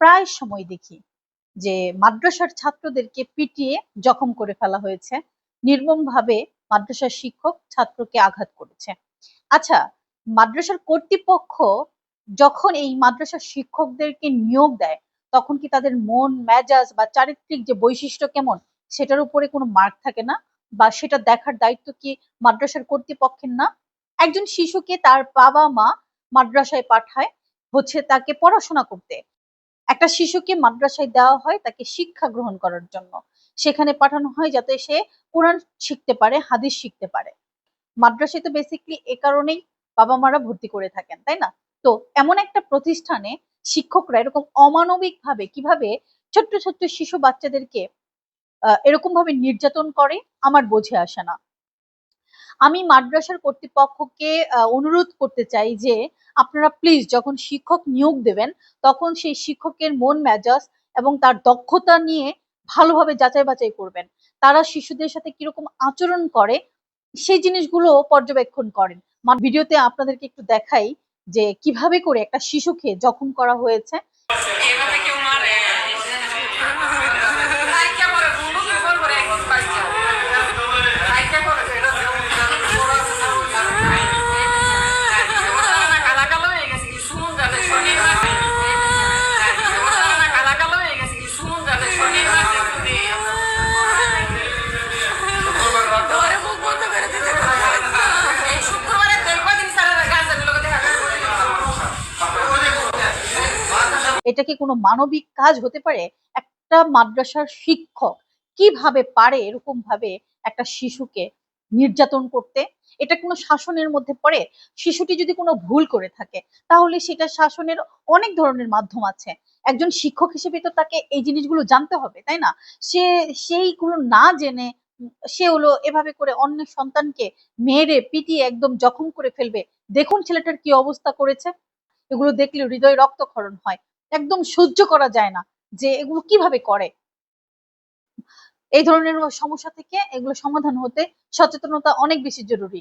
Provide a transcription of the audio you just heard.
প্রায় সময় দেখি যে মাদ্রাসার ছাত্রদেরকে পিটিয়ে জখম করে ফেলা হয়েছে। নির্মমভাবে মাদ্রাসার শিক্ষক ছাত্রকে আঘাত করেছে। আচ্ছা মাদ্রাসার কর্তৃপক্ষ যখন এই মাদ্রাসার শিক্ষকদেরকে নিয়োগ দেয়, তখন কি তাদের মন, মেজাজ বা চারিত্রিক যে বৈশিষ্ট্য কেমন, সেটার উপরে কোনো মার্ক থাকে না? বা সেটা দেখার দায়িত্ব কি মাদ্রাসার কর্তৃপক্ষের না? একজন শিশুকে তার বাবা মা মাদ্রাসায় পাঠায়, হচ্ছে তাকে পড়াশোনা করতে। একটা শিশুকে মাদ্রাসায় দেওয়া হয় তাকে শিক্ষা গ্রহণ করার জন্য। সেখানে পাঠানো হয় যাতে সে কোরআন শিখতে পারে, হাদিস শিখতে পারে। মাদ্রাসায় তো বেসিকলি এ কারণেই বাবা মারা ভর্তি করে থাকেন, তাই না? তো এমন একটা প্রতিষ্ঠানে শিক্ষকরা এরকম অমানবিক ভাবে কীভাবে ছোট্ট ছোট্ট শিশু বাচ্চাদেরকে এরকম ভাবে নির্যাতন করে, আমার বোঝে আসে না। আমি মাদ্রাসার কর্তৃপক্ষকে অনুরোধ করতে চাই যে আপনারা প্লিজ যখন শিক্ষক নিয়োগ দেবেন, তখন সেই শিক্ষকের মন মেজাজ এবং তার দক্ষতা নিয়ে ভালোভাবে যাচাই বাছাই করবেন। তারা শিশুদের সাথে কীরকম আচরণ করে, সেই জিনিসগুলো পর্যবেক্ষণ করেন। ভিডিওতে আপনাদেরকে একটু দেখাই যে কীভাবে করে একটা শিশুকে জখম করা হয়েছে। এটা কি কোনো মানবিক কাজ হতে পারে? একটা মাদ্রাসার শিক্ষক কীভাবে পারে এরকম ভাবে একটা শিশুকে নির্যাতন করতে? এটা কোনো শাসনের মধ্যে পড়ে? শিশুটি যদি কোনো ভুল করে থাকে, তাহলে সেটা শাসনের অনেক ধরনের মাধ্যম আছে। একজন শিক্ষক হিসেবে তো তাকে এই জিনিসগুলো জানতে হবে, তাই না? সে, সেইগুলো না জেনে সে হলো এভাবে করে অন্য সন্তানকে মেরে, পিটিয়ে একদম জখম করে ফেলবে। দেখুন ছেলেটার কি অবস্থা করেছে। এগুলো দেখলে হৃদয় রক্তক্ষরণ হয়। একদম সহ্য করা যায় না যে এগুলো কীভাবে করে। এই ধরনের সমস্যা থেকে এগুলো সমাধান হতে সচেতনতা অনেক বেশি জরুরি।